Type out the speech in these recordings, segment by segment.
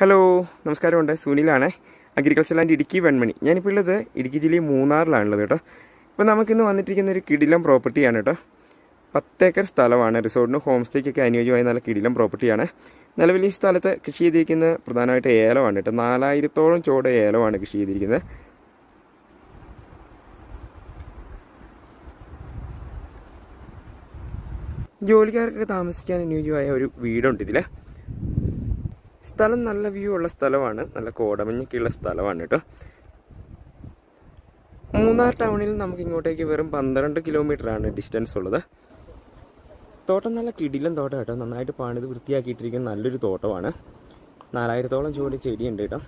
Hello നമസ്കാരമുണ്ട്. സുനിലാണ്. Agriculture land Idukki Venmani. ഞാനിപ്പോൾ ഉള്ളത് ഇടുക്കി ജില്ലയിൽ മൂന്നാറിലാണുള്ളത് കേട്ടോ. ഇപ്പോൾ നമുക്കിന്ന് വന്നിട്ടിരിക്കുന്ന ഒരു കിടിലം പ്രോപ്പർട്ടിയാണ് കേട്ടോ. പത്തേക്കർ സ്ഥലമാണ്. റിസോർട്ടിനും ഹോം സ്റ്റേക്കൊക്കെ അനുയോജ്യമായ നല്ല കിടിലം പ്രോപ്പർട്ടിയാണ് നിലവിൽ ഈ സ്ഥലത്ത് കൃഷി ചെയ്തിരിക്കുന്നത് പ്രധാനമായിട്ട് ഏലമാണ് കേട്ടോ. നാലായിരത്തോളം ചോട് ഏലമാണ് കൃഷി ചെയ്തിരിക്കുന്നത്. ജോലിക്കാർക്കൊക്കെ താമസിക്കാൻ അനുയോജ്യമായ ഒരു വീടുണ്ട് ഇതിൽ സ്ഥലം നല്ല വ്യൂ ഉള്ള സ്ഥലമാണ്. നല്ല കോടമഞ്ഞൊക്കെയുള്ള സ്ഥലമാണ് കേട്ടോ. മൂന്നാർ ടൗണിൽ നമുക്ക് ഇങ്ങോട്ടേക്ക് വെറും പന്ത്രണ്ട് ആണ് ഡിസ്റ്റൻസ് ഉള്ളത്. തോട്ടം നല്ല കിടിലും തോട്ടം കേട്ടോ. നന്നായിട്ട് പണിത് വൃത്തിയാക്കിയിട്ടിരിക്കുന്ന നല്ലൊരു തോട്ടമാണ്. നാലായിരത്തോളം ജോലി ചെടിയുണ്ട് കേട്ടോ.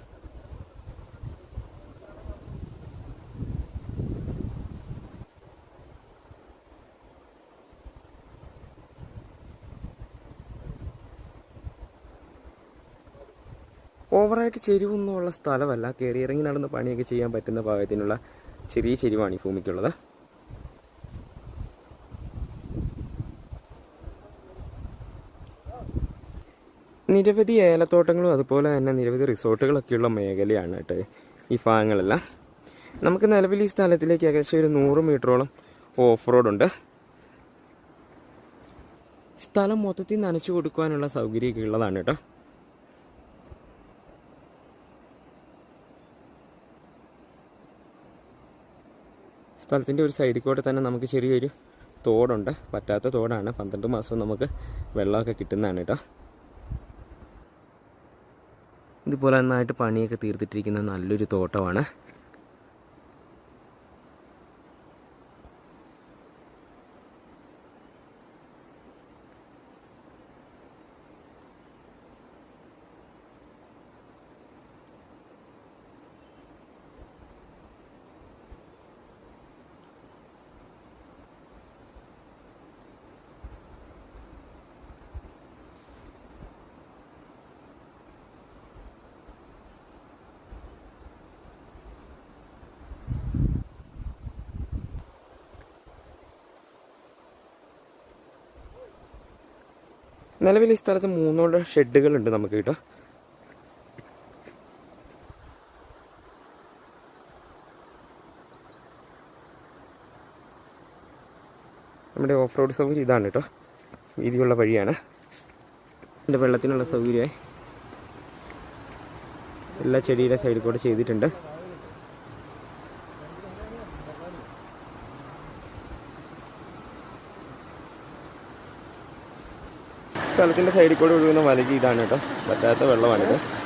ഓവറായിട്ട് ചെരിവൊന്നുമുള്ള സ്ഥലമല്ല. കയറി ഇറങ്ങി നടന്ന് പണിയൊക്കെ ചെയ്യാൻ പറ്റുന്ന പാകത്തിനുള്ള ചെറിയ ചെരിവാണ് ഈ ഭൂമിക്കുള്ളത്. നിരവധി ഏലത്തോട്ടങ്ങളും അതുപോലെ തന്നെ നിരവധി റിസോർട്ടുകളൊക്കെയുള്ള മേഖലയാണ് കേട്ടോ ഈ ഭാഗങ്ങളെല്ലാം. നമുക്ക് നിലവിൽ ഈ സ്ഥലത്തിലേക്ക് ഏകദേശം ഒരു നൂറ് മീറ്ററോളം ഓഫ് റോഡുണ്ട്. സ്ഥലം മൊത്തത്തിൽ നനച്ചു കൊടുക്കുവാനുള്ള സൗകര്യമൊക്കെ ഉള്ളതാണ് കേട്ടോ. സ്ഥലത്തിന്റെ ഒരു സൈഡിൽ കൂടെ തന്നെ നമുക്ക് ചെറിയൊരു തോടുണ്ട്. പറ്റാത്ത തോടാണ്. പന്ത്രണ്ട് മാസവും നമുക്ക് വെള്ളമൊക്കെ കിട്ടുന്നതാണ് കേട്ടോ ഇതുപോലെ നന്നായിട്ട് പണിയൊക്കെ തീർത്തിട്ടിരിക്കുന്ന നല്ലൊരു തോട്ടമാണ്. നിലവിൽ ഈ സ്ഥലത്ത് മൂന്നോളം ഷെഡുകളുണ്ട് നമുക്ക് കേട്ടോ. നമ്മുടെ ഓഫ് റോഡ് സൗകര്യം ഇതാണ് കേട്ടോ. വീതിയുള്ള വഴിയാണ്. എന്റെ വെള്ളത്തിനുള്ള സൗകര്യമായി. എല്ലാ ചെടിയുടെ സൈഡിൽ കൂടെ ചെയ്തിട്ടുണ്ട്. സ്ഥലത്തിന്റെ സൈഡിൽ കൂടെ ഒഴുകുന്ന മലകി ഇതാണ് കേട്ടോ. പറ്റാത്ത വെള്ളമാണിത്.